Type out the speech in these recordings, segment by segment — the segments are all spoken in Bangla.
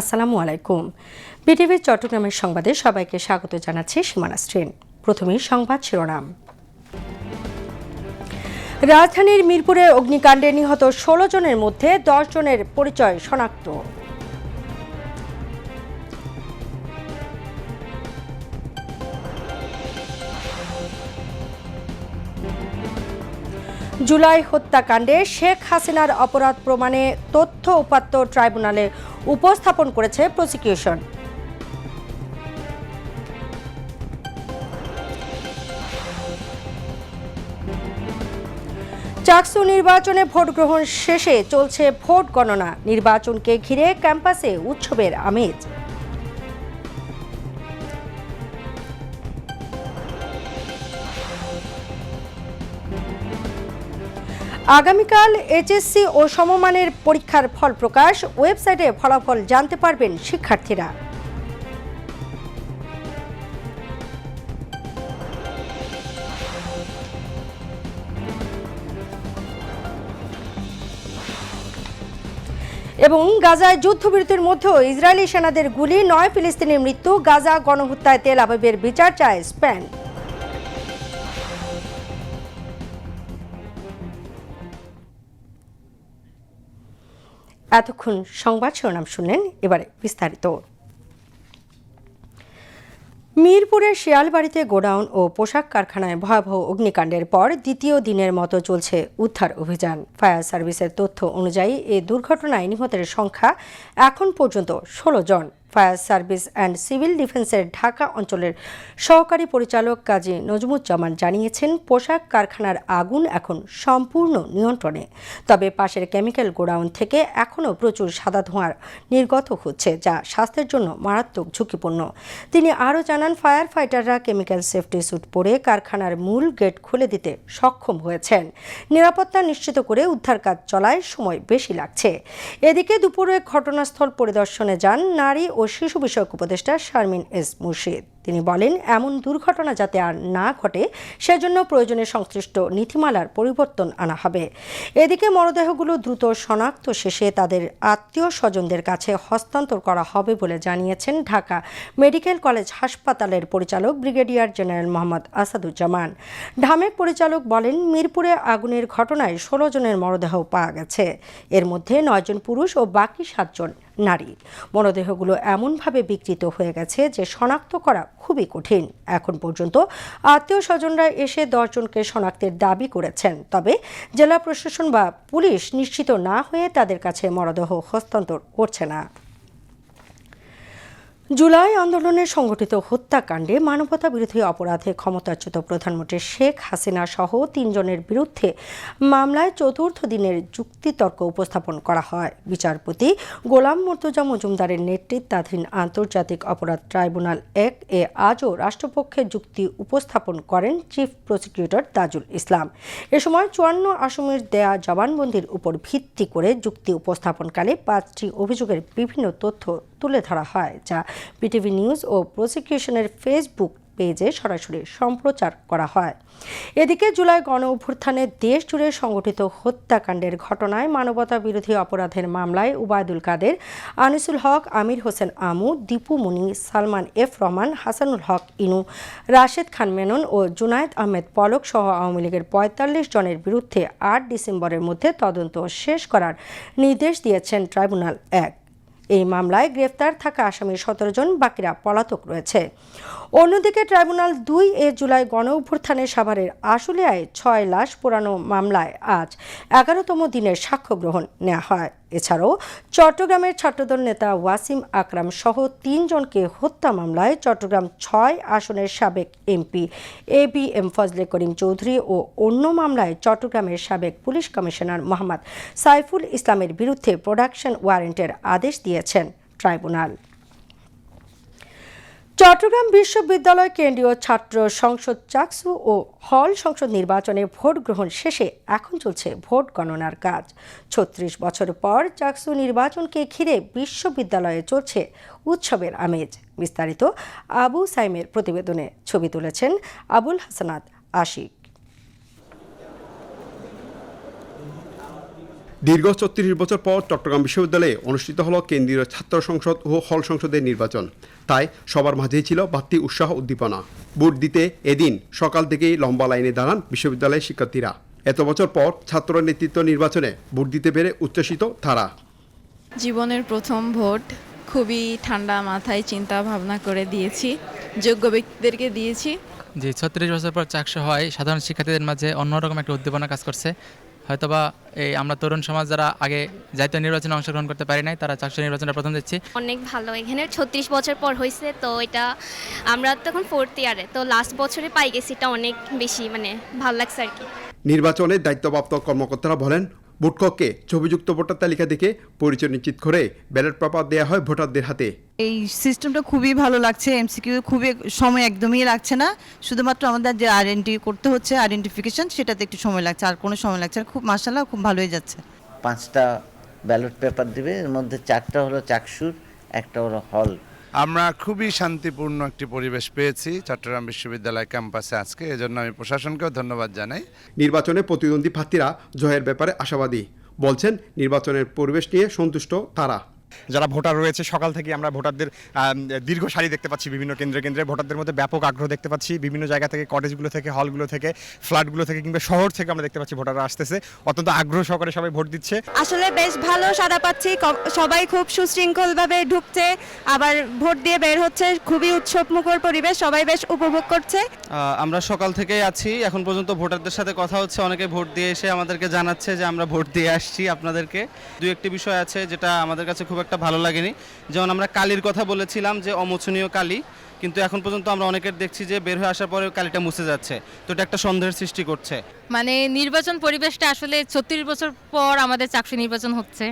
আসসালামু আলাইকুম। বিটিভির চট্টগ্রামের সংবাদে সবাইকে স্বাগত জানাচ্ছি সীমানা স্ট্রেন প্রথমে সংবাদ শিরোনাম। রাজধানীর মিরপুরে অগ্নিকাণ্ডে নিহত ষোলো জনের মধ্যে দশ জনের পরিচয় শনাক্ত। জুলাই হত্যাকাণ্ডে শেখ হাসিনার অপরাধ প্রমাণে তথ্য উপাত্ত ট্রাইব্যুনালে উপস্থাপন করেছে প্রসিকিউশন। চাকসু নির্বাচনে ভোট গ্রহণ শেষে চলছে ভোট গণনা। নির্বাচনকে ঘিরে ক্যাম্পাসে উৎসবের আমেজ। আগামীকাল এইচএসসি ও সমমানের পরীক্ষার ফল প্রকাশ, ওয়েবসাইটে ফলাফল জানতে পারবেন শিক্ষার্থীরা। এবং গাজায় যুদ্ধবিরতির মধ্যেও ইসরায়েলি সেনাদের গুলি, নয় ফিলিস্তিনের মৃত্যু, গাজা গণহত্যায় তেল আবিবের বিচার চায় স্পেন। এতক্ষণ সংবাদ শিরোনাম শুনলেন এবারে বিস্তারিত। মিরপুরের শিয়ালবাড়িতে গোডাউন ও পোশাক কারখানায় ভয়াবহ অগ্নিকাণ্ডের পর দ্বিতীয় দিনের মতো চলছে উদ্ধার অভিযান। ফায়ার সার্ভিসের তথ্য অনুযায়ী এ দুর্ঘটনায় নিহতের সংখ্যা এখন পর্যন্ত ষোলো জন। ফায়ার সার্ভিস অ্যান্ড সিভিল ডিফেন্সের ঢাকা অঞ্চলের সহকারী পরিচালক কাজী নজমুজ্জামান জানিয়েছেন, পোশাক কারখানার আগুন এখন সম্পূর্ণ নিয়ন্ত্রণে। তবে পাশের কেমিক্যাল গোডাউন থেকে এখনও প্রচুর সাদা ধোঁয়ার নির্গত হচ্ছে, যা স্বাস্থ্যের জন্য মারাত্মক ঝুঁকিপূর্ণ। তিনি আরও জানান ফায়ার ফাইটাররা কেমিক্যাল সেফটি স্যুট পরে কারখানার মূল গেট খুলে দিতে সক্ষম হয়েছেন। নিরাপত্তা নিশ্চিত করে উদ্ধার কাজ চলায় সময় বেশি লাগছে। এদিকে দুপুরে ঘটনাস্থল পরিদর্শনে যান নারী ও শিশু বিষয়ক উপদেষ্টা শারমিন এস মুর্শিদ তিনি বলেন, এমন দুর্ঘটনা যাতে আর না ঘটে, সেজন্য প্রয়োজনে সংশ্লিষ্ট নীতিমালার পরিবর্তন আনা হবে। এদিকে মরদেহগুলো দ্রুত শনাক্ত শেষে তাদের আত্মীয় স্বজনদের কাছে হস্তান্তর করা হবে বলে জানিয়েছেন ঢাকা মেডিকেল কলেজ হাসপাতালের পরিচালক ব্রিগেডিয়ার জেনারেল মোহাম্মদ আসাদুজ্জামান। ঢামেক পরিচালক বলেন, মিরপুরে আগুনের ঘটনায় ষোলো জনের মরদেহ পাওয়া গেছে। এর মধ্যে নয়জন পুরুষ ও বাকি সাতজন নারী। মরদেহগুলো এমনভাবে বিকৃত হয়ে গেছে যে শনাক্ত করা খুবই কঠিন। এখন পর্যন্ত আত্মীয় স্বজনরা এসে দশজনকে শনাক্তের দাবি করেছেন। তবে জেলা প্রশাসন বা পুলিশ নিশ্চিত না হয়ে তাদের কাছে মরদেহ হস্তান্তর করছে না। জুলাই আন্দোলনে সংগঠিত হত্যাকাণ্ডে মানবতা বিরোধী অপরাধে ক্ষমতাচ্যুত প্রধানমন্ত্রী শেখ হাসিনা সহ তিনজনের বিরুদ্ধে মামলায় চতুর্থ দিনের যুক্তিতর্ক উপস্থাপন করা হয়। বিচারপতি গোলাম মর্তুজা মজুমদারের নেতৃত্বাধীন আন্তর্জাতিক অপরাধ ট্রাইব্যুনাল এক এ আজও রাষ্ট্রপক্ষের যুক্তি উপস্থাপন করেন চিফ প্রসিকিউটর তাজুল ইসলাম। এ সময় চুয়ান্ন আসামির দেয়া জবানবন্দির উপর ভিত্তি করে যুক্তি উপস্থাপনকালে পাঁচটি অভিযোগের বিভিন্ন তথ্য তুলে ধরা হয়, যা বিটিভি নিউজ ও প্রসিকিউশনের ফেসবুক পেজে সরাসরি সম্প্রচার করা হয়। এদিকে জুলাই গণ অভ্যুত্থানে দেশ জুড়ে সংগঠিত হত্যাকাণ্ডের ঘটনায় মানবতা বিরোধী অপরাধের মামলায় উবায়দুল কাদের, আনিসুল হক, আমির হোসেন আমু, দীপু মুনি, সালমান এফ রহমান, হাসানুল হক ইনু, রাশেদ খান মেনন ও জুনায়েদ আহমেদ পলক সহ আওয়ামী লীগের পঁয়তাল্লিশ জনের বিরুদ্ধে আট ডিসেম্বরের মধ্যে তদন্ত শেষ করার নির্দেশ দিয়েছেন ট্রাইব্যুনাল এক। এই মামলায় গ্রেফতার থাকা আসামির সতেরো জন বাকিরা পলাতক রয়েছে। অন্যদিকে ট্রাইব্যুনাল দুই এ জুলাই গণ অভ্যুত্থানে সাভারের আশুলিয়ায় ছয় লাশ পোড়ানো মামলায় আজ এগারোতম দিনের সাক্ষ্য গ্রহণ নেওয়া হয়। এছাড়াও চট্টগ্রামের ছাত্রদল নেতা ওয়াসিম আকরাম সহ তিনজনকে হত্যা মামলায় চট্টগ্রাম ছয় আসনের সাবেক MP A B M Fazle Karim Chowdhury ও অন্য মামলায় চট্টগ্রামের সাবেক পুলিশ কমিশনার মোহাম্মদ সাইফুল ইসলামের বিরুদ্ধে প্রোডাকশন ওয়ারেন্টের আদেশ দিয়েছেন ট্রাইব্যুনাল। চট্টগ্রাম বিশ্ববিদ্যালয় কেন্দ্রীয় ছাত্র সংসদ চাকসু ও হল সংসদ নির্বাচনে ভোট গ্রহণ শেষে এখন চলছে ভোট গণনার কাজ। ছত্রিশ বছর পর চাকসু নির্বাচনকে ঘিরে বিশ্ববিদ্যালয়ে চলছে উৎসবের আমেজ। বিস্তারিত আবু সাইমের প্রতিবেদনে ছবি তুলেছেন আবুল হাসানাত আশিক। দীর্ঘ ছত্রিশ বছর পর চট্টগ্রাম বিশ্ববিদ্যালয়ে অনুষ্ঠিত হলো কেন্দ্রীয় ছাত্র সংসদ ও হল সংসদের নির্বাচন। তাই সবার মাঝেই ছিল বাড়তি উৎসাহ উদ্দীপনা। ভোট দিতে এদিন সকাল থেকেই লম্বা লাইনে দাঁড়ান বিশ্ববিদ্যালয়ের শিক্ষার্থীরা। এত বছর পর ছাত্র নেতৃত্ব নির্বাচনে ভোট দিতে পেরে উচ্ছ্বসিত তারা। জীবনের প্রথম ভোট খুবই ঠান্ডা মাথায় চিন্তা ভাবনা করে দিয়েছি যোগ্য ব্যক্তিদেরকে দিয়েছি। যে ছত্রিশ বছর পর চাকসু হয় সাধারণ শিক্ষার্থীদের মাঝে অন্যরকম একটা উদ্দীপনা কাজ করছে। হয়তোবা এই আমরা তরুণ সমাজ যারা আগে জাতীয় নির্বাচনে অংশগ্রহণ করতে পারি নাই তারা চাকরি নির্বাচনে প্রথম দিচ্ছি। অনেক ভালো। এখানে ছত্রিশ বছর পর হয়েছে তো এটা আমরা তখন ফোর্থ ইয়ারে তো লাস্ট বছরে পাই গেছি এটা অনেক বেশি মানে ভালো লাগছে আর কি। নির্বাচনে দায়িত্বপ্রাপ্ত কর্মকর্তারা বলেন ভোটকক্ষে ছবিযুক্ত ভোটার তালিকা দেখে পরিচয় নিশ্চিত করে ব্যালট পেপার দেওয়া হয় ভোটারদের হাতে। এই সিস্টেমটা খুবই ভালো লাগছে এমসিকিউ খুবই সময় একদমই লাগছে না। শুধুমাত্র আমাদের যে আইডেন্টি করতে হচ্ছে আইডেন্টিফিকেশন সেটাতে একটু সময় লাগছে। আর কোনো সময় লাগছে না। খুব মাসাল্লাহ খুব ভালো হয়ে যাচ্ছে। পাঁচটা ব্যালট পেপার দিবে এর মধ্যে চারটা হলো চাকসুর একটা হলো হল। আমরা খুবই শান্তিপূর্ণ একটি পরিবেশ পেয়েছি চট্টগ্রাম বিশ্ববিদ্যালয় ক্যাম্পাসে আজকে। এজন্য আমি প্রশাসনকেও ধন্যবাদ জানাই। নির্বাচনে প্রতিদ্বন্দ্বী প্রার্থীরা জয়ের ব্যাপারে আশাবাদী। বলছেন, নির্বাচনের পরিবেশ নিয়ে সন্তুষ্ট তারা। যারা ভোটার রয়েছে সকাল থেকে আমরা ভোটারদের দীর্ঘ সারি দেখতে পাচ্ছি বিভিন্ন কেন্দ্রে কেন্দ্রে। ভোটারদের মধ্যে ব্যাপক আগ্রহ দেখতে পাচ্ছি। বিভিন্ন জায়গা থেকে কটেজগুলো থেকে হলগুলো থেকে ফ্ল্যাটগুলো থেকে কিংবা শহর থেকে আমরা দেখতে পাচ্ছি ভোটাররা আসতেছে। অত্যন্ত আগ্রহ সহকারে সবাই ভোট দিচ্ছে। আসলে বেশ ভালো সাড়া পাচ্ছি। সবাই খুব সুশৃঙ্খলভাবে ঢুকছে। আবার ভোট দিয়ে বের হচ্ছে। খুবই উৎসবমুখর পরিবেশ। সবাই বেশ উপভোগ করছে। আহ, আমরা সকাল থেকেই আছি। এখন পর্যন্ত ভোটারদের সাথে কথা হচ্ছে। অনেকে ভোট দিয়ে এসে আমাদেরকে জানাচ্ছে যে আমরা ভোট দিয়ে আসছি আপনাদেরকে। দু একটি বিষয় আছে যেটা আমাদের কাছে খুব একটা ভালো লাগেনি। যেমন আমরা কালির কথা বলেছিলাম যে অমোচনীয় কালি কিন্তু এখন পর্যন্ত আমরা অনেকের দেখছি যে বের হয়ে আসার পরে কালিটা মুছে যাচ্ছে। তো এটা একটা সন্দেহের সৃষ্টি করছে। মানে নির্বাচন পরিবেশটা আসলে ছত্রিশ বছর পর আমাদের চাকরি নির্বাচন হচ্ছে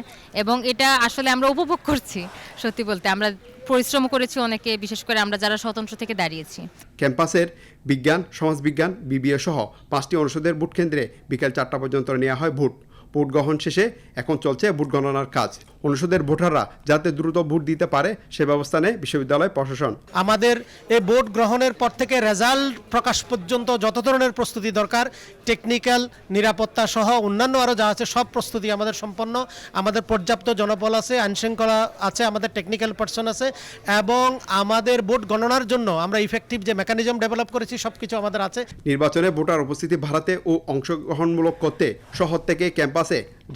এবং এটা আসলে আমরা উপভোগ করছি সত্যি বলতে। আমরা পরিশ্রম করেছি অনেকে বিশেষ করে আমরা যারা স্বতন্ত্র থেকে দাঁড়িয়েছি। ক্যাম্পাসের বিজ্ঞান সমাজবিজ্ঞান বিবিএ সহ পাঁচটি অনুষদের ভোট কেন্দ্রে বিকেল চারটা পর্যন্ত নেওয়া হয় ভোট। ভোট গ্রহণ শেষে এখন চলছে ভোট গণনার কাজ। অনুষদের ভোটাররা যাতে দ্রুত ভোট দিতে পারে সে ব্যবস্থা নেয় বিশ্ববিদ্যালয় প্রশাসন। আমাদের এই ভোট গ্রহণের পর থেকে রেজাল্ট প্রকাশ পর্যন্ত যত ধরনের প্রস্তুতি দরকার টেকনিক্যাল নিরাপত্তা সহ অন্যান্য আরও যা আছে সব প্রস্তুতি আমাদের সম্পন্ন। আমাদের পর্যাপ্ত জনবল আছে আইনশৃঙ্খলা আছে আমাদের টেকনিক্যাল পার্সন আছে এবং আমাদের ভোট গণনার জন্য আমরা ইফেক্টিভ যে মেকানিজম ডেভেলপ করেছি সব কিছু আমাদের আছে। নির্বাচনে ভোটার উপস্থিতি বাড়াতে ও অংশগ্রহণমূলক করতে শহর থেকে ক্যাম্পাসে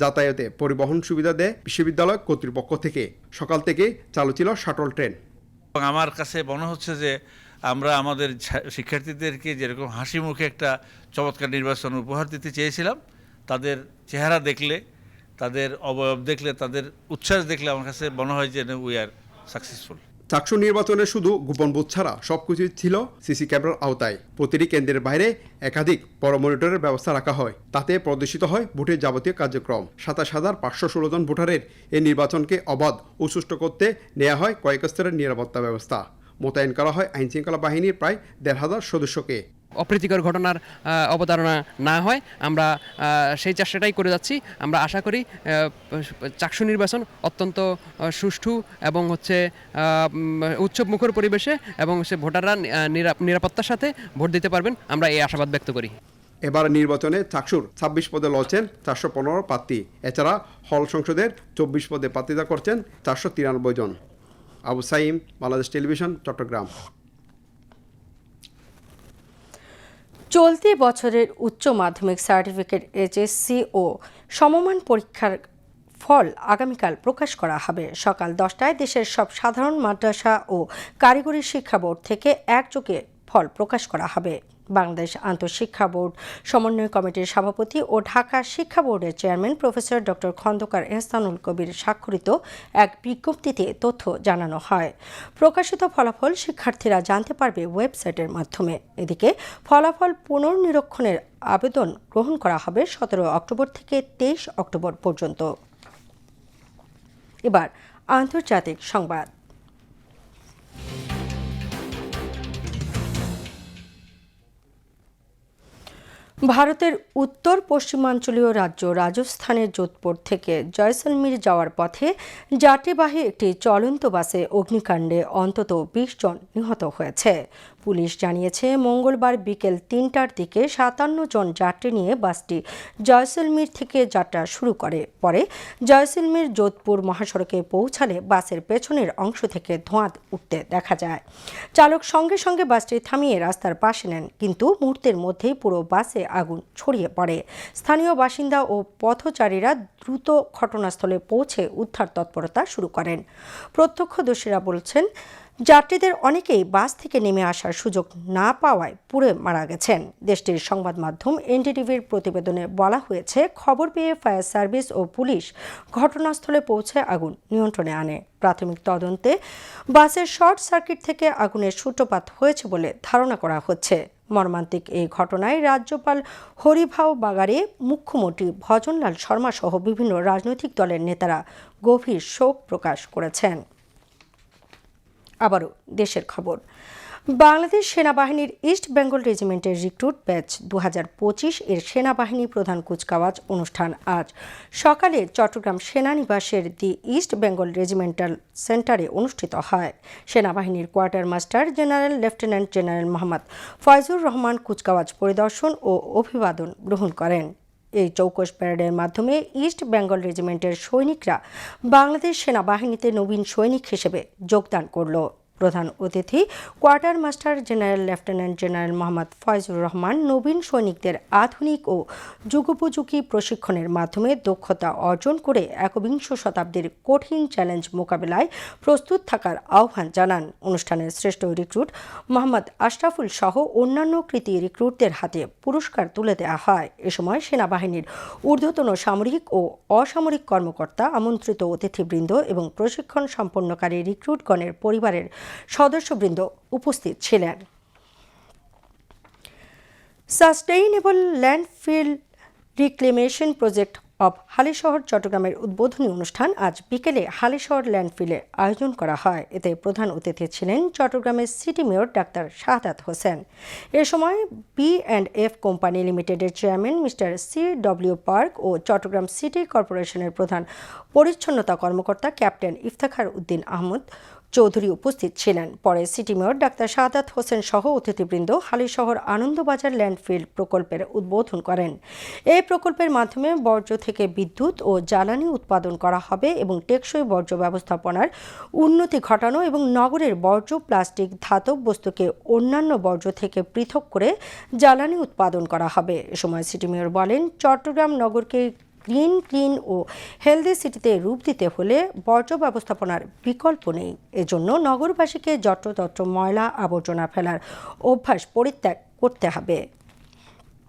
যাতায়াতে পরিবহন সুবিধা দেয় বিশ্ববিদ্যালয় কর্তৃপক্ষ থেকে। সকাল থেকে চালু ছিল শাটল ট্রেন। আমার কাছে মনে হচ্ছে যে আমরা আমাদের শিক্ষার্থীদেরকে যেরকম হাসি মুখে একটা চমৎকার নির্বাচন উপহার দিতে চেয়েছিলাম, তাদের চেহারা দেখলে, তাদের অবয়ব দেখলে, তাদের উচ্ছ্বাস দেখলে আমার কাছে মনে হয় যে উই আর সাকসেসফুল চাকসু নির্বাচনে শুধু গোপন বুথ ছাড়া সবকিছু ছিল সিসি ক্যামেরার আওতায়। প্রতিটি কেন্দ্রের বাইরে একাধিক বড় মনিটরের ব্যবস্থা রাখা হয়। তাতে প্রদর্শিত হয় ভোটের যাবতীয় কার্যক্রম। সাতাশ হাজার পাঁচশো ষোলো জন ভোটারের এই নির্বাচনকে অবাধ ও সুষ্ঠু করতে নেওয়া হয় কয়েক স্তরের নিরাপত্তা ব্যবস্থা। মোতায়েন করা হয় আইনশৃঙ্খলা বাহিনীর প্রায় দেড় হাজার সদস্যকে। অপ্রীতিকর ঘটনার অবতারণা না হয়। আমরা সেই চেষ্টাটাই করে যাচ্ছি। আমরা আশা করি চাকসু নির্বাচন অত্যন্ত সুষ্ঠু এবং হচ্ছে উৎসব মুখর পরিবেশে এবং সে ভোটাররা নিরা- নিরাপত্তার সাথে ভোট দিতে পারবেন। আমরা এই আশাবাদ ব্যক্ত করি। এবার নির্বাচনে চাকসুর ছাব্বিশ পদে লড়ছেন চারশো পনেরো প্রার্থী। এছাড়া হল সংসদের চব্বিশ পদে প্রার্থিতা করছেন চারশো তিরানব্বই জন। আবু সাইম, বাংলাদেশ টেলিভিশন, চট্টগ্রাম। চলতি বছরের উচ্চ মাধ্যমিক সার্টিফিকেট এইচএসসি ও সমমান পরীক্ষার ফল আগামীকাল প্রকাশ করা হবে। সকাল দশটায় দেশের সব সাধারণ মাদ্রাসা ও কারিগরি শিক্ষা বোর্ড থেকে একযোগে ফল প্রকাশ করা হবে। বাংলাদেশ আন্তঃশিক্ষা বোর্ড, সমন্বয় কমিটির সভাপতি ও ঢাকা শিক্ষা বোর্ডের chairman professor doctor Khandakar Ehsanul Kabir স্বাক্ষরিত এক বিজ্ঞপ্তিতে তথ্য জানানো হয়। প্রকাশিত ফলাফল শিক্ষার্থীরা জানতে পারবে ওয়েবসাইটের মাধ্যমে। এদিকে ফলাফল পুনর্নিরীক্ষণের আবেদন গ্রহণ করা হবে সতেরো অক্টোবর থেকে তেইশ অক্টোবর পর্যন্ত। এবার আন্তর্জাতিক সংবাদ। ভারতের উত্তর পশ্চিমাঞ্চলীয় রাজ্য রাজস্থানের যোধপুর থেকে জয়সলমীর যাওয়ার পথে যাত্রীবাহী একটি চলন্ত বাসে অগ্নিকাণ্ডে অন্তত বিশ জন নিহত হয়েছে। পুলিশ জানিয়েছে, মঙ্গলবার বিকেল তিনটার দিকে সাতান্ন জন যাত্রী নিয়ে বাসটি জয়সলমীর থেকে যাত্রা শুরু করে। পরে জয়সলমীর যোধপুর মহাসড়কে পৌঁছালে বাসের পেছনের অংশ থেকে ধোঁয়া উঠতে দেখা যায়। চালক সঙ্গে সঙ্গে বাসটি থামিয়ে রাস্তার পাশে নেন, কিন্তু মুহূর্তের মধ্যেই পুরো বাসে আগুন ছড়িয়ে পড়ে। স্থানীয় বাসিন্দা ও পথচারীরা দ্রুত ঘটনাস্থলে পৌঁছে উদ্ধার তৎপরতা শুরু করেন। প্রত্যক্ষদর্শীরা বলছেন যাত্রীদের অনেকেই বাস থেকে নেমে আসার সুযোগ না পাওয়ায় পুড়ে মারা গেছেন। দেশটির সংবাদ মাধ্যম এনডিটিভির প্রতিবেদনে বলা হয়েছে, খবর পেয়ে ফায়ার সার্ভিস ও পুলিশ ঘটনাস্থলে পৌঁছে আগুন নিয়ন্ত্রণে আনে। প্রাথমিক তদন্তে বাসের শর্ট সার্কিট থেকে আগুনের সূত্রপাত হয়েছে বলে ধারণা করা হচ্ছে। মর্মান্তিক এই ঘটনায় রাজ্যপাল হরিভাও বাগারে মুখ্যমন্ত্রী ভজনলাল শর্মা সহ বিভিন্ন রাজনৈতিক দলের নেতারা গভীর শোক প্রকাশ করেছেন। আবারও দেশের খবর। বাংলাদেশ সেনাবাহিনীর ইস্ট বেঙ্গল রেজিমেন্টের রিক্রুট ব্যাচ দু হাজার পঁচিশ এর সেনাবাহিনী প্রধান কুচকাওয়াজ অনুষ্ঠান আজ। সকালে চট্টগ্রাম সেনানিবাসের দি ইস্ট বেঙ্গল রেজিমেন্টাল সেন্টারে অনুষ্ঠিত হয়। সেনাবাহিনীর quarter master general, lieutenant general Mohammad Foyzur Rahman কুচকাওয়াজ পরিদর্শন ও অভিবাদন গ্রহণ করেন। এই চৌকস প্যারেডের মাধ্যমে ইস্ট বেঙ্গল রেজিমেন্টের সৈনিকরা বাংলাদেশ সেনাবাহিনীতে নবীন সৈনিক হিসেবে যোগদান করল। প্রধান অতিথি, quarter master general lieutenant general Mohammad Foyzur Rahman, নবীন সৈনিকদের আধুনিক ও যুগোপযোগী প্রশিক্ষণের মাধ্যমে দক্ষতা অর্জন করে একবিংশ শতাব্দীর কঠিন চ্যালেঞ্জ মোকাবেলায় প্রস্তুত থাকার আহ্বান জানান। অনুষ্ঠানের শ্রেষ্ঠ রিক্রুট মোহাম্মদ আশরাফুল সহ অন্যান্য কৃতি রিক্রুটদের হাতে পুরস্কার তুলে দেওয়া হয়। এ সময় সেনাবাহিনীর ঊর্ধ্বতন সামরিক ও অসামরিক কর্মকর্তা, আমন্ত্রিত অতিথিবৃন্দ এবং প্রশিক্ষণ সম্পন্নকারী রিক্রুটগণের পরিবারের সদস্যবৃন্দ উপস্থিত ছিলেন। Sustainable landfill reclamation project of Halishahar চট্টগ্রামের উদ্বোধনী অনুষ্ঠান আজ বিকেলে হালিশহর ল্যান্ডফিলে আয়োজন করা হয়। এতে প্রধান অতিথি ছিলেন চট্টগ্রামের city mayor doctor Shahadat Hossain. এ সময় বি অ্যান্ড এফ কোম্পানি লিমিটেডের chairman mister C W Park ও চট্টগ্রাম সিটি কর্পোরেশনের প্রধান পরিচ্ছন্নতা কর্মকর্তা ক্যাপ্টেন ইফতেখার উদ্দিন আহমদ চৌধুরী উপস্থিত ছিলেন। পরে city mayor doctor Shahadat Hossain সহ অতিথিবৃন্দ হালিশহর আনন্দবাজার ল্যান্ডফিল্ড প্রকল্পের উদ্বোধন করেন। এই প্রকল্পের মাধ্যমে বর্জ্য থেকে বিদ্যুৎ ও জ্বালানি উৎপাদন করা হবে এবং টেকসই বর্জ্য ব্যবস্থাপনার উন্নতি ঘটানো এবং নগরের বর্জ্য, প্লাস্টিক, ধাতব বস্তুকে অন্যান্য বর্জ্য থেকে পৃথক করে জ্বালানি উৎপাদন করা হবে। এ সময় সিটি মেয়র বলেন, চট্টগ্রাম নগরকে গ্রিন ক্লিন ও হেলদি সিটিতে রূপ দিতে হলে বর্জ্য ব্যবস্থাপনার বিকল্প নেই। এজন্য নগরবাসীকে যত্রতত্র ময়লা আবর্জনা ফেলার অভ্যাস পরিত্যাগ করতে হবে।